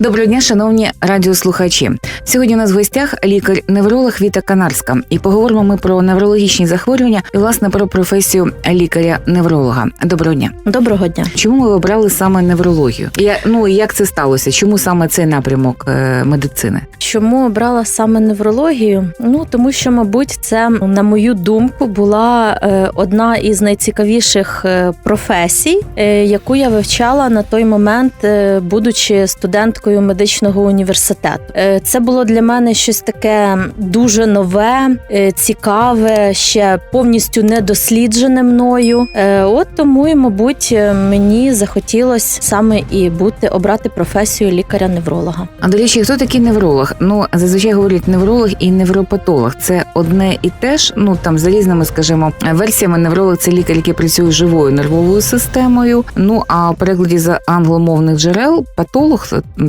Доброго дня, шановні радіослухачі. Сьогодні у нас в гостях лікар-невролог Віта Канарська. І поговоримо ми про неврологічні захворювання і власне про професію лікаря-невролога. Доброго дня. Доброго дня. Чому ви обрали саме неврологію? І, ну і як це сталося? Чому саме цей напрямок е, медицини? Чому обрала саме неврологію? Ну тому що, мабуть, це на мою думку була е, одна із найцікавіших е, професій, е, яку я вивчала на той момент, е, будучи студенткою медичного університету. Е, Це було для мене щось таке дуже нове, е, цікаве, ще повністю недосліджене мною. Е, От тому і, мабуть, мені захотілося саме і бути обрати професію лікаря-невролога. А до речі, хто такий невролог? Ну зазвичай говорять невролог і невропатолог. Це одне і те ж. Ну там за різними, скажімо, версіями невролог це лікар, який працює живою нервовою системою. Ну а в перекладі за англомовних джерел патолог,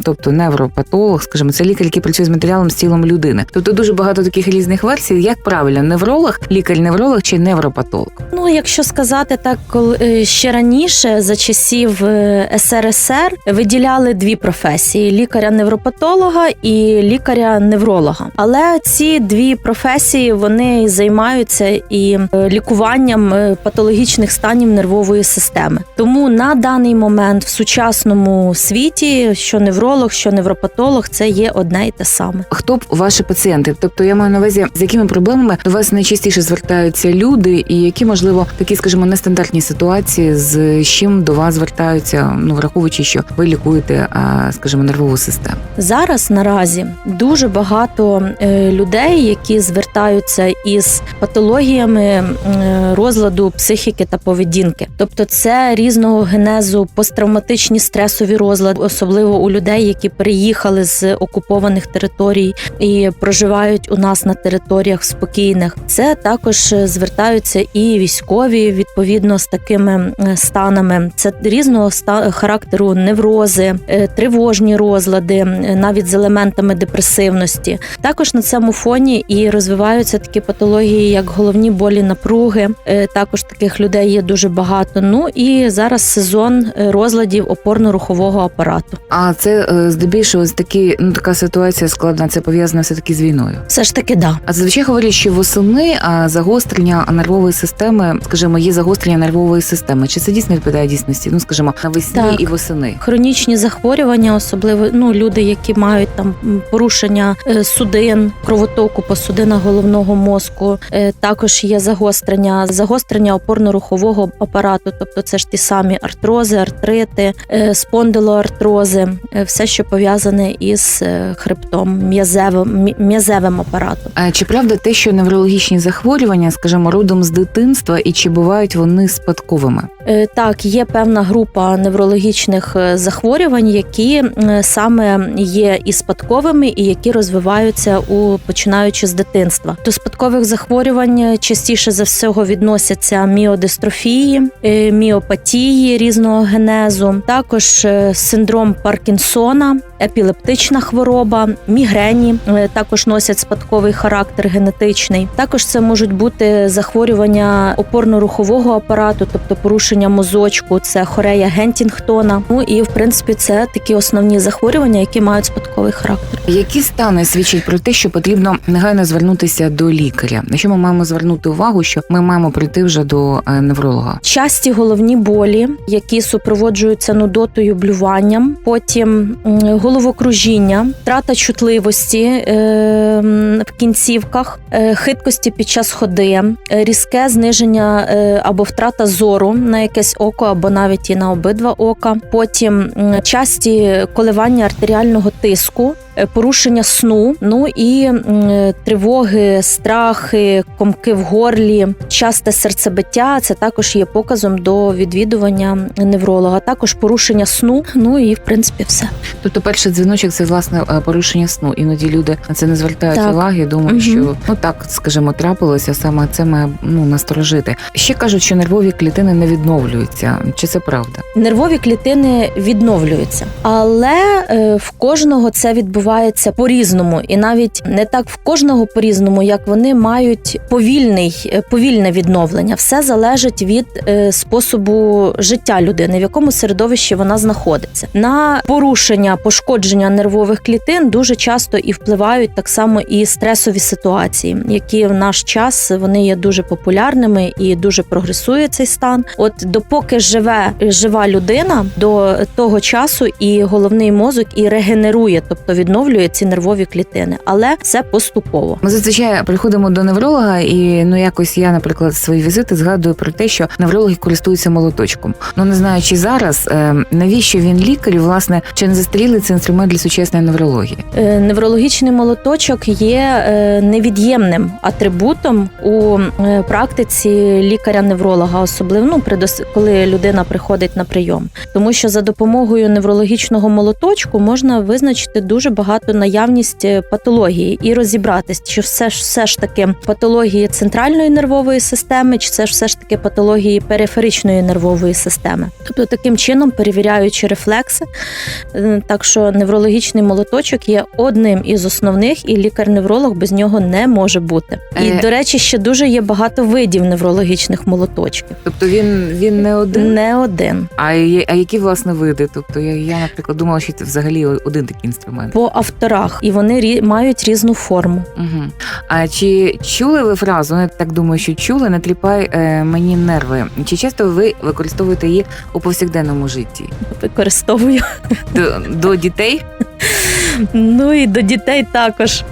тобто невропатолог, скажімо, це лікар, який працює з матеріалом з тілом людини. Тобто дуже багато таких різних версій. Як правильно, невролог, лікар-невролог чи невропатолог? Ну, якщо сказати так, коли е, ще раніше за часів е, СРСР виділяли дві професії: лікаря-невропатолога і лікаря-невролога. Але ці дві професії вони займаються і е, лікуванням патологічних станів нервової системи. Тому на даний момент в сучасному світі, що невролог, що невропатолог, це є одне і те саме. Хто б ваші пацієнти? Тобто я маю на увазі, з якими проблемами до вас найчастіше звертаються люди, і які можливо такі, скажімо, нестандартні ситуації, з чим до вас звертаються, ну враховуючи, що ви лікуєте, а, скажімо, нервову систему. Зараз наразі дуже багато е, людей, які звертаються із патологіями е, розладу психіки та поведінки, тобто це різного генезу посттравматичні стресові розлади, особливо у людей, які приїхали з окупованих територій і проживають у нас на територіях спокійних. Це також е, звертаються і військові відповідно з такими станами. Це різного характеру неврози, е, тривожні розлади, навіть з елементами депресивності. Також на цьому фоні і розвиваються такі патології, як головні болі напруги. Е, Також таких людей є дуже багато. Ну і зараз сезон розладів опорно-рухового апарату. А це здебільшого такі, ну така ситуація складна. Це пов'язано все таки з війною. Все ж таки, да. А зазвичай говорять, що восени а загострення нервової системи, скажімо, є загострення нервової системи. Чи це дійсно відповідає дійсності? Ну скажімо, навесні Так. і восени. Хронічні захворювання, особливо ну люди, які мають там порушення е, судин, кровотоку по судинах головного мозку. Е, Також є загострення, загострення опорно-рухового апарату, тобто це ж ті самі артрози, артрити, е, спондилоартрози, е, все, що пов'язане із е, хребтом, м'язевим м'язевим апаратом. А чи правда те, що неврологічні захворювання, скажімо, родом з дитинства, і чи бувають вони спадковими? Е, Так, є певна група неврологічних е, захворювань, які е, саме є і спадковими, і які розвиваються у починаючи з дитинства. До спадкових захворювань частіше за всього відносяться міодистрофії, міопатії різного генезу, також синдром Паркінсона, епілептична хвороба, мігрені е, також носять спадковий характер генетичний. Також це можуть бути захворювання опорно-рухового апарату, тобто порушення мозочку, це хорея Гентінгтона. Ну і в принципі це такі основні захворювання, які мають спадковий характер. Які стани свідчать про те, що потрібно негайно звернутися до лікаря? На що ми маємо звернути увагу, що ми маємо прийти вже до е, невролога? Часті головні болі, які супроводжуються нудотою, блюванням, потім м, головокружіння, втрата чутливості е, в кінцівках, е, хиткості під час ходи, е, різке зниження або втрата зору на якесь око, або навіть і на обидва ока. Потім часті коливання артеріального тиску. Порушення сну, ну і тривоги, страхи, комки в горлі, часте серцебиття це також є показом до відвідування невролога. Також порушення сну. Ну і в принципі все. Тобто, перший дзвіночок це власне е, порушення сну. Іноді люди на це не звертають Так. уваги. Думаю, Мгм. що ну так, скажімо, трапилося саме це має ну насторожити. Ще кажуть, що нервові клітини не відновлюються. Чи це правда? Нервові клітини відновлюються, але е, в кожного це відбувається по-різному, і навіть не так в кожного по-різному, як вони мають повільний, е, повільне відновлення. Все залежить від способу життя людини, в якому середовищі вона знаходиться. На порушення, пошкодження нервових клітин дуже часто і впливають так само і стресові ситуації, які в наш час вони є дуже популярними і дуже прогресує цей стан. От допоки живе жива людина, до того часу і головний мозок і регенерує, тобто відновлює ці нервові клітини, але це поступово. Ми зазвичай приходимо до невролога, і ну якось я, наприклад, свої візити згадую про те, що неврологи користуються молоточком. Ну не знаю, чи зараз е, навіщо він лікарю, власне, чи не застарілий це інструмент для сучасної неврології? Е, Неврологічний молоточок є е, невід'ємним атрибутом у е, практиці лікаря-невролога, особливо ну, коли людина приходить на прийом. Тому що за допомогою неврологічного молоточку можна визначити дуже багато наявність патології і розібратись, чи все ж все ж таки патології центральної нервової системи, чи це ж все ж таки патології периферичної нервової системи. Тобто таким чином перевіряючи рефлекси, Так що неврологічний молоточок є одним із основних, і лікар-невролог без нього не може бути. І Е. до речі, ще дуже є багато видів неврологічних молоточків. Тобто він він не один. Не один А, є- а які власне види? Тобто я, я наприклад думала, що це взагалі один такий інструмент. по авторах, і вони рі- мають різну форму. Угу. А чи чули ви фразу? Ну, я так думаю, що чули, не тріпай е, мені нерви. Чи часто ви використовуєте її у повсякденному житті? Використовую. До, до дітей? Ну і до дітей також.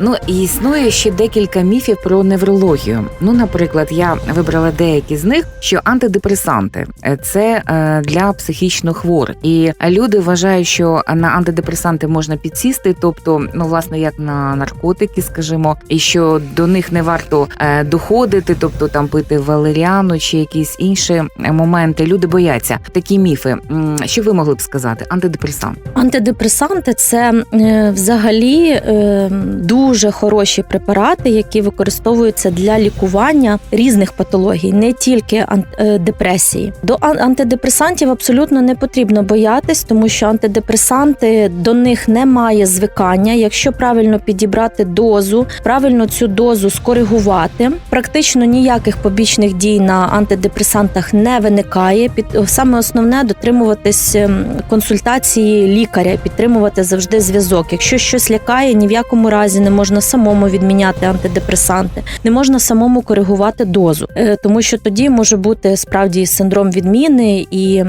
Ну і існує ще декілька міфів про неврологію. Ну, наприклад, я вибрала деякі з них, що антидепресанти це е, для психічно хворих, і люди вважають, що на антидепресанти можна підсісти, тобто, ну власне, як на наркотики, скажімо, і що до них не варто е, доходити, тобто там пити валеріану чи якісь інші моменти. Люди бояться такі міфи. Що ви могли б сказати? Антидепресант. Антидепресанти це взагалі е, дуже хороші препарати, які використовуються для лікування різних патологій, не тільки е, депресії. До антидепресантів абсолютно не потрібно боятись, тому що антидепресанти до них немає звикання. Якщо правильно підібрати дозу, правильно цю дозу скоригувати, практично ніяких побічних дій на антидепресантах не виникає. Під саме основне дотримуватись ем, консультації лікаря, підтримувати завжди зв'язок. Якщо щось лякає, ні в якому разі не можна самому відміняти антидепресанти, не можна самому коригувати дозу, Е, тому що тоді може бути справді синдром відміни і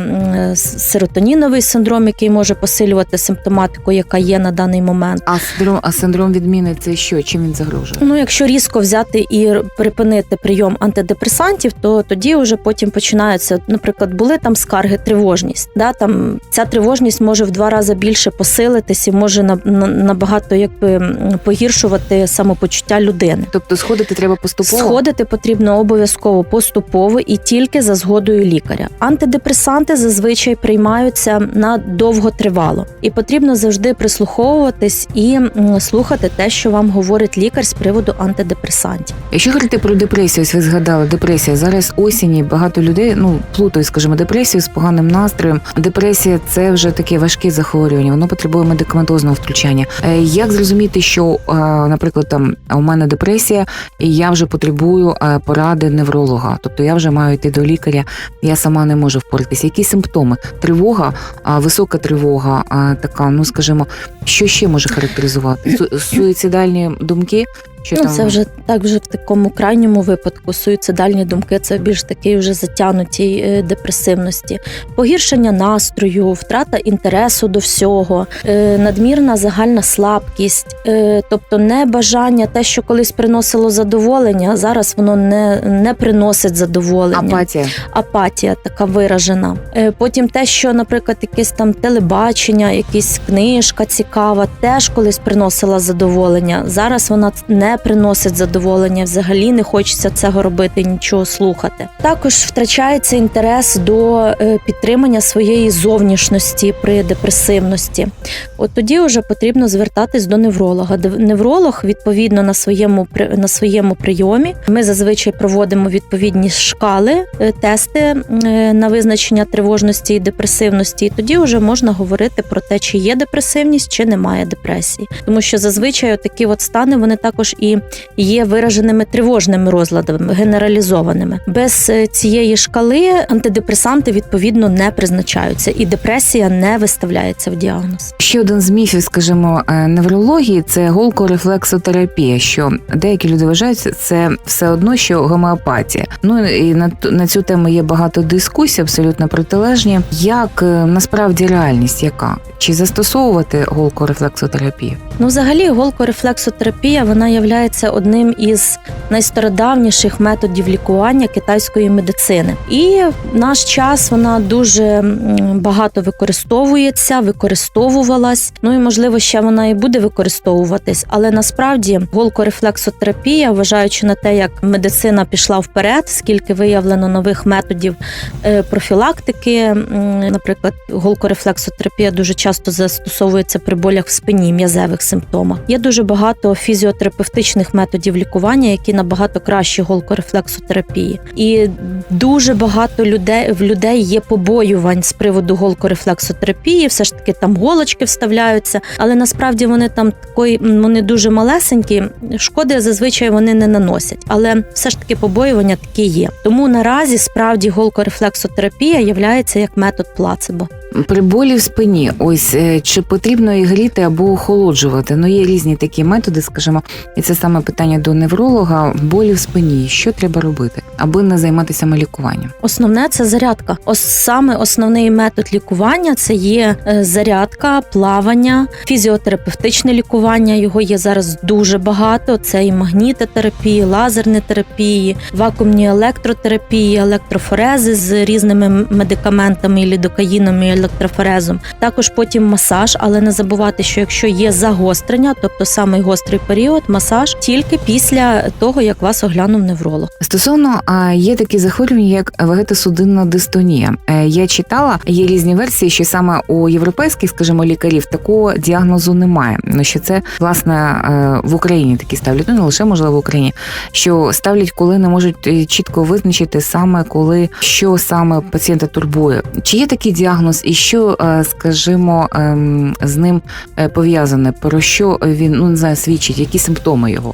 серотоніновий синдром, який може посилювати симптоматику, яка є на даний момент. А синдром, а синдром відміни це що? Чим він загрожує? Ну, якщо різко взяти і припинити прийом антидепресантів, то тоді вже потім починаються, наприклад, були там скарги, тривожність. Да, там ця тривожність може в два рази більше посилитись і може на- набагато якби погіршувати самопочуття людини. Тобто сходити треба поступово. Сходити потрібно обов'язково поступово і тільки за згодою лікаря. Антидепресанти зазвичай приймаються на довготривало, і потрібно завжди прислуховуватись і слухати те, що вам говорить лікар з приводу антидепресантів. Якщо говорити про депресію, ось ви згадали депресія. Зараз осінь багато людей ну плутають, скажімо, депресію з поганим настроєм. Депресія це вже таке важке захворювання, воно потребує медикаментозного втручання. Е, Як зрозуміти, що, е, наприклад, там у мене депресія, і я вже потребую е, поради невролога, тобто я вже маю йти до лікаря, я сама не можу впоратися. Які симптоми? Тривога, висока тривога, така, ну скажімо, що ще може характеризувати? Су- Суїцидальні думки? Що ну, там це вже так вже в такому крайньому випадку. Суїцидальні думки це більш такий вже затягнутій е, депресивності, погіршення настрою, втрата інтересу до всього, е, надмірна загальна слабкість, е, тобто небажання, те, що колись приносило задоволення, зараз воно не, не приносить задоволення апатія. апатія така виражена. Потім те, що, наприклад, якесь там телебачення, якась книжка цікава, теж колись приносила задоволення. Зараз вона не не приносить задоволення. Взагалі не хочеться цього робити, нічого слухати. Також втрачається інтерес до е, підтримання своєї зовнішності при депресивності. От тоді вже потрібно звертатись до невролога. Невролог відповідно на своєму на своєму прийомі. Ми зазвичай проводимо відповідні шкали, е, тести е, на визначення тривожності і депресивності. І тоді вже можна говорити про те, чи є депресивність, чи немає депресії. Тому що зазвичай такі от стани вони також і є вираженими тривожними розладами, генералізованими. Без е, цієї шкали антидепресанти відповідно не призначаються, і депресія не виставляється в діагноз. Ще один з міфів, скажімо, е, неврології це голкорефлексотерапія, що деякі люди вважають це все одно, що гомеопатія. Ну і на, на цю тему є багато дискусій, абсолютно протилежні. Як е, насправді реальність яка? Чи застосовувати голкорефлексотерапію? Ну, взагалі, голкорефлексотерапія вона є одним із найстародавніших методів лікування китайської медицини. І в наш час вона дуже багато використовується, використовувалась. Ну і можливо, ще вона і буде використовуватись. Але насправді голкорефлексотерапія, вважаючи на те, як медицина пішла вперед, скільки виявлено нових методів е, профілактики, наприклад, голкорефлексотерапія дуже часто застосовується при болях в спині, м'язевих симптомах. Є дуже багато фізіотерапевтичних методів лікування, які набагато кращі голкорефлексотерапії. І дуже багато людей в людей є побоювань з приводу голкорефлексотерапії. Все ж таки там голочки вставляються, але насправді вони там такої вони дуже малесенькі. Шкоди зазвичай вони не наносять, але все ж таки побоювання такі є. Тому наразі справді голкорефлексотерапія є як метод плацебо. При болі в спині, ось е, чи потрібно і гріти або охолоджувати? Ну є різні такі методи, скажімо, і це саме питання до невролога. Болі в спині, що треба робити, аби не займатися лікуванням? Основне це зарядка. Ос саме основний метод лікування це є е, зарядка, плавання, фізіотерапевтичне лікування. Його є зараз дуже багато. Це і магнітотерапії, лазерні терапії, вакуумні електротерапії, електрофорези з різними медикаментами, лідокаїном і електрофорезом. Також потім масаж, але не забувати, що якщо є загострення, тобто самий гострий період, масаж тільки після того, як вас оглянув невролог. Стосовно є такі захворювання, як вегетосудинна дистонія. Е, Я читала, є різні версії, що саме у європейських, скажімо, лікарів такого діагнозу немає. Ну що це власне е, в Україні такі ставлять, ну не лише можливо в Україні, що ставлять, коли не можуть е, чітко визначити саме коли що саме пацієнта турбує. Чи є такий діагноз, і що, скажімо, ем, з ним пов'язане? Про що він ну не знаю, свідчить, які симптоми його?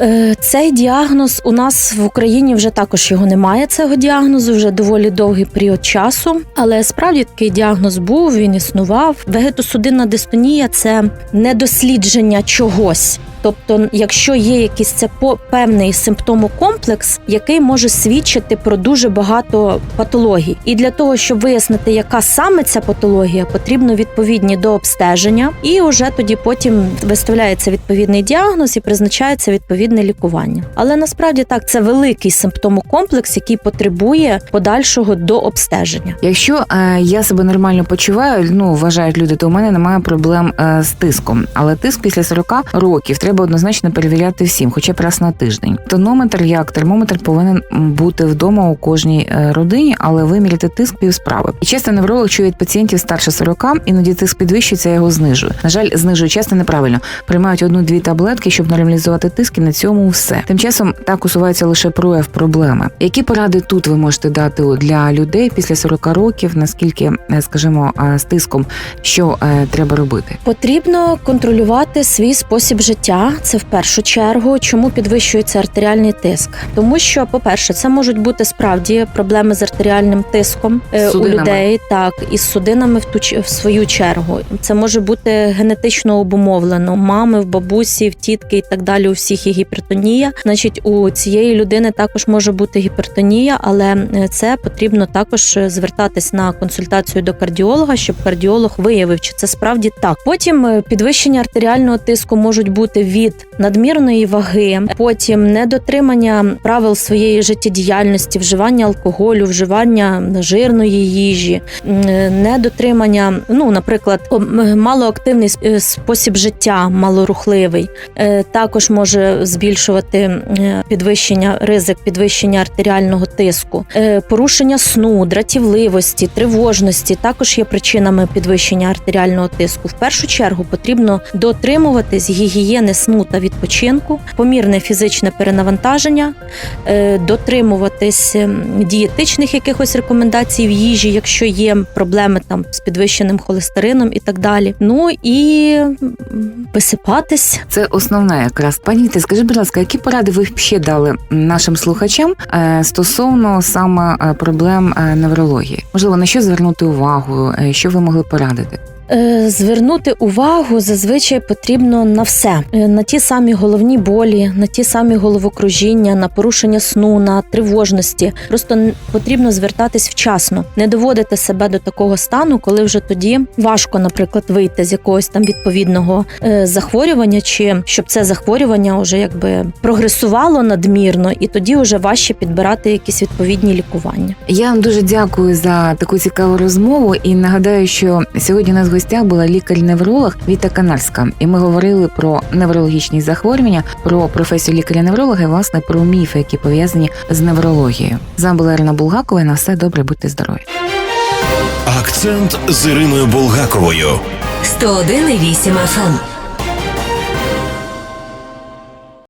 Е, Цей діагноз у нас в Україні вже також його немає. Цього діагнозу вже доволі довгий період часу. Але справді такий діагноз був, він існував. Вегетосудинна дистонія це недослідження чогось. Тобто, якщо є якийсь це певний симптомокомплекс, який може свідчити про дуже багато патологій, і для того, щоб вияснити, яка саме ця патологія, потрібно відповідні до обстеження, і вже тоді потім виставляється відповідний діагноз і призначається відповідне лікування. Але насправді так це великий симптомокомплекс, який потребує подальшого до обстеження. Якщо е, я себе нормально почуваю, ну вважають люди, то у мене немає проблем е, з тиском. Але тиск після 40 років треба однозначно перевіряти всім, хоча б раз на тиждень. Тонометр як термометр повинен бути вдома у кожній е, родині, але виміряти тиск півсправи. І часто невролог чує від пацієнтів старше 40, іноді тиск підвищується, а його знижує. На жаль, знижує часто неправильно. Приймають одну-дві таблетки, щоб нормалізувати тиск, і на цьому все. Тим часом так усувається лише прояв проблеми. Які поради тут ви можете дати для людей після 40 років? Наскільки, е, скажімо, е, з тиском, що треба робити? Потрібно контролювати свій спосіб життя. Це в першу чергу. Чому підвищується артеріальний тиск? Тому що, по-перше, це можуть бути справді проблеми з артеріальним тиском е, у людей, так і з судинами в ту в свою чергу. Це може бути генетично обумовлено. Мами, в бабусі, в тітки і так далі. У всіх є гіпертонія. Значить, у цієї людини також може бути гіпертонія, але е, це потрібно також е, звертатись на консультацію до кардіолога, щоб кардіолог виявив, чи це справді так. Потім підвищення артеріального тиску можуть бути від надмірної ваги, потім недотримання правил своєї життєдіяльності, вживання алкоголю, вживання жирної їжі, недотримання, ну, наприклад, малоактивний е, спосіб життя, малорухливий, е, також може збільшувати підвищення ризик підвищення артеріального тиску, Е, порушення сну, дратівливості, тривожності також є причинами підвищення артеріального тиску. В першу чергу потрібно дотримуватись гігієни сну та відпочинку, помірне фізичне перенавантаження, е, дотримуватись ем, дієтичних якихось рекомендацій в їжі, якщо є проблеми там з підвищеним холестерином і так далі. Ну і висипатись. Це основне якраз. Пані Віте, скажіть, будь ласка, які поради ви ще дали нашим слухачам е, стосовно саме е, проблем неврології? Можливо, на що звернути увагу, що ви могли порадити? Е, Звернути увагу зазвичай потрібно на все: Е, на ті самі головні болі, на ті самі головокружіння, на порушення сну, на тривожності. Просто потрібно звертатись вчасно, не доводити себе до такого стану, коли вже тоді важко, наприклад, вийти з якогось там відповідного е, захворювання, чи щоб це захворювання вже якби прогресувало надмірно, і тоді вже важче підбирати якісь відповідні лікування. Я вам дуже дякую за таку цікаву розмову і нагадаю, що сьогодні у нас в гостях була лікар-невролог Віта Канальська, і ми говорили про неврологічні захворювання, про професію лікаря-невролога і власне про міфи, які пов'язані з неврологією. З вами була Ірина Булгакова. і На все добре, будьте здорові. Акцент з Іриною Булгаковою 101,8 FM.